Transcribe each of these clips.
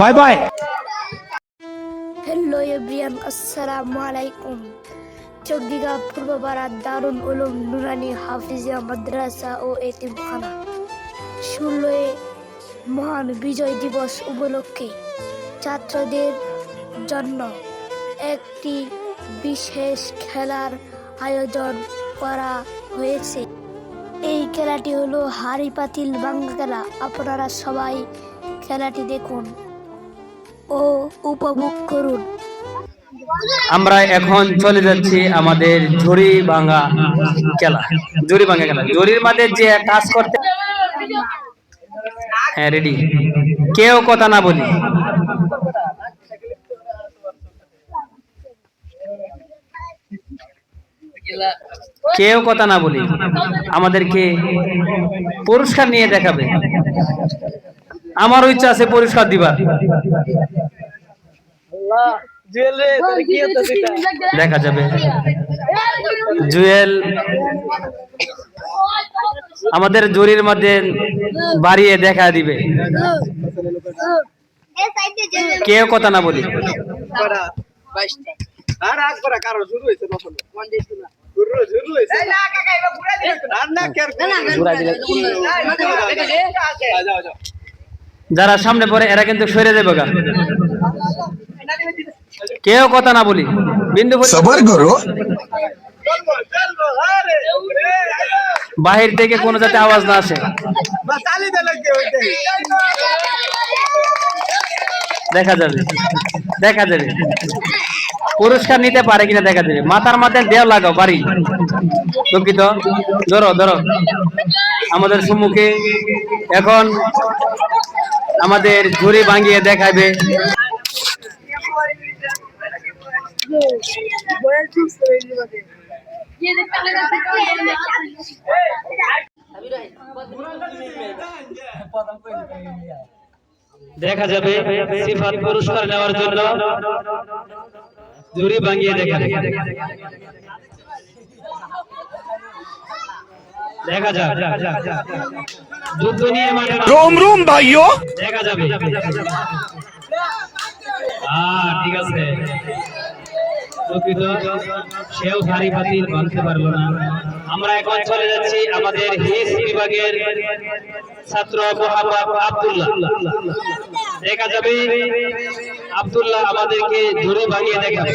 Bye bye. Hello everyone আসসালামু আলাইকুম চৌদ্দিঘা পূর্বপাড়া দারুল উলুম নুরানি হাফিজিয়া মাদ্রাসা ও এতিমখানা ষোলোই মহান বিজয় দিবস উপলক্ষে ছাত্রদের জন্য একটি বিশেষ খেলার আয়োজন করা হয়েছে। এই খেলাটি হলো হাড়ি পাতিল বাংলা খেলা। আপনারা সবাই খেলাটি দেখুন। ও উপভোগ করুন। আমরা এখন চলে যাচ্ছি আমাদের ঝুড়ি ভাঙা খেলা। ঝুড়ি ভাঙা খেলা। ঝুড়ির মাঝে যে কাজ করতে হ্যাঁ রেডি কেউ কথা না বলি। কেউ কথা না বলি। আমাদেরকে পুরস্কার নিয়ে দেখাবে। আমারও ইচ্ছা আছে পুরস্কার দিবার দেখা যাবে জুয়েল আমাদের জুরির মধ্যে বাড়িয়ে দেখা দিবে কেউ কথা না বলি আর আগ করা কারও শুরু হয়েছে নতুন শুরু শুরু হয়েছে আর না কেয়ার যাও যাও যারা সামনে পরে এরা কিন্তু সরে দেবে গা। কেউ কথা না বলি। বিন্দু বাহির থেকে কোনো যাতে আওয়াজ না আসে। দেখা যাবে। দেখা যাবে। পুরস্কার নিতে পারে কিনা দেখা যাবে। মাথার মাথায় দেওয়া লাগাও বাড়ি। দুঃখিত। ধরো ধরো। আমাদের সম্মুখে এখন আমাদের ঝুড়ি ভাঙিয়ে দেখাবে। দেখা যাবে পুরস্কার নেওয়ার জন্য। ঝুড়ি ভাঙিয়ে দেখাবে। দেখা যাক যুদ্ধ রোম রোম ভাইও দেখা যাবে। হ্যাঁ ঠিক আছে। সেও ভারী বাতিল মানতে পারল না। আমরা এখন চলে যাচ্ছি আমাদের হিস বিভাগের ছাত্র আবদুল্লাহ। দেখা যাবে। আবদুল্লাহ আমাদেরকে ধরে ভাঙিয়ে দেখাবে।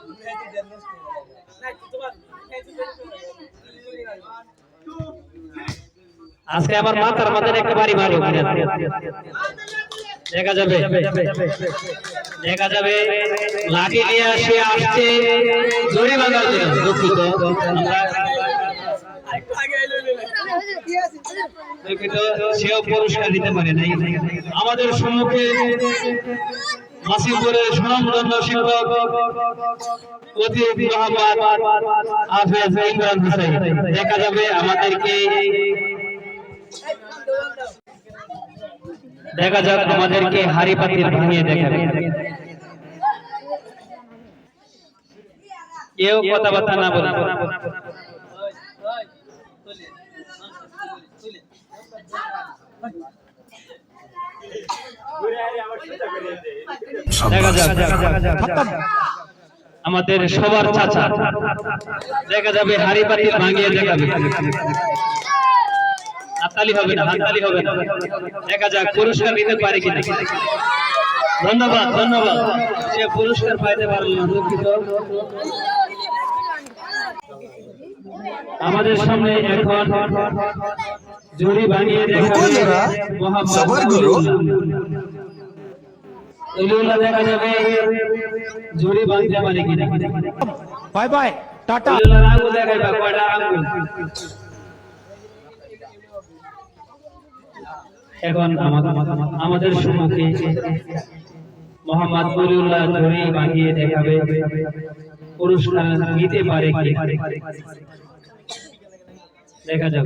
আজকে আমার মাথার মাথায় একটা বাড়ি মারি দেখা যাবে। দেখা যাবে। লাঠি নিয়ে আসে আসছে জড়ি বাঁধার জন্য দুঃখিত, সেও পুরস্কার দিতে পারে নাই। আমাদের সম্মুখে দেখা যাবে আমাদেরকে। দেখা যাক আমাদেরকে হাড়ি পাতিল ভাঙিয়ে দেখাবে কেউ কথাবার্তা না বলে। দেখা যাক আমাদের সবার চাচা। দেখা যাবে হারি পাতি ভাঙিয়ে দেখাবে। হাততালি হবে না হাততালি হবে না। দেখা যাক পুরস্কার নিতে পারে কিনা। ধন্যবাদ ধন্যবাদ। সে পুরস্কার পাইতে পারল না দুঃখিত। আমাদের সামনে এখন জুরি বানিয়ে দেখা মহাগুরু এগুলো দেখা যাবে। জুড়ি বাঁধতে পারে কিনা। Bye bye ta ta. ওইগুলোর আঙ্গুল দেখাইবা কয়টা আঙ্গুল এখন আমাদের সম্মুখে মোহাম্মদ বলিউল্লাহ ধরে বাঁধিয়ে দেখাবে। পুরস্কার নিতে পারে কে? দেখা যাক।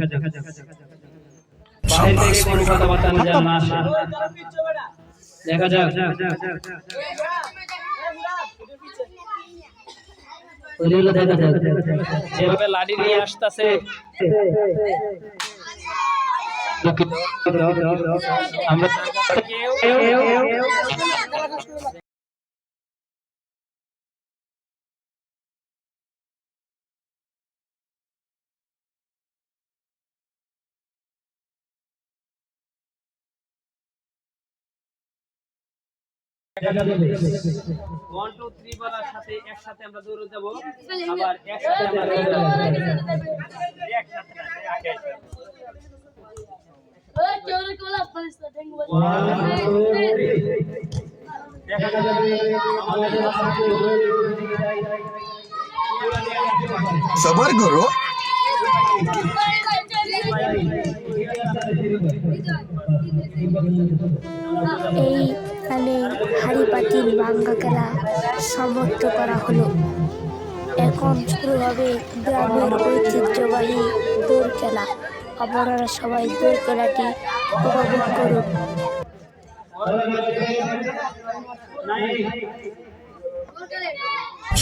বাহির থেকে কোনো কথাবার্তা না যেন না আসে। দেখা যাক। যেভাবে লাঠি নিয়ে আসতেছে। আমরা ওয়ান টু থ্রি বলার সাথে একসাথে আমরা দৌড়ে যাব আবার একসাথে আমরা. দেখা যাবে রাস্তাতে দৌড়ে এখানে হাড়ি বাঙ্গা ভাঙ্গা খেলা সমাপ্ত করা হলো। এখন শুরু হবে গ্রামের ঐতিহ্যবাহী দৌড় খেলা। আপনারা সবাই দৌড় খেলাটি উপভোগ করুন।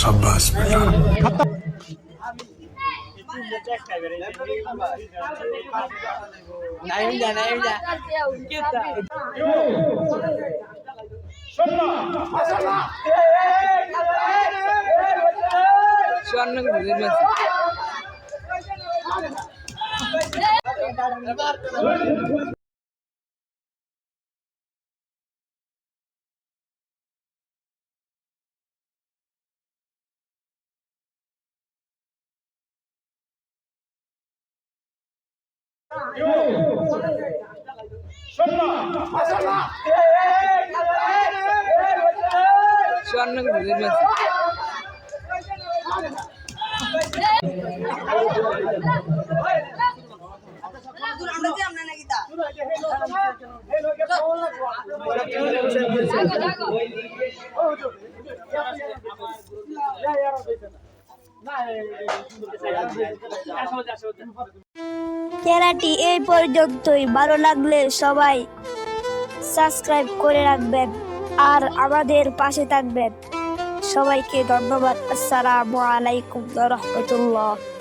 সাব্বাস বেটা স্বর্ণ এবার Shut up! Shut up! খেলাটি এই পর্যন্তই। ভালো লাগলে সবাই সাবস্ক্রাইব করে রাখবেন। আর আমাদের পাশে থাকবেন। সবাইকে ধন্যবাদ। আসসালামু আলাইকুম রহমতুল্লাহ।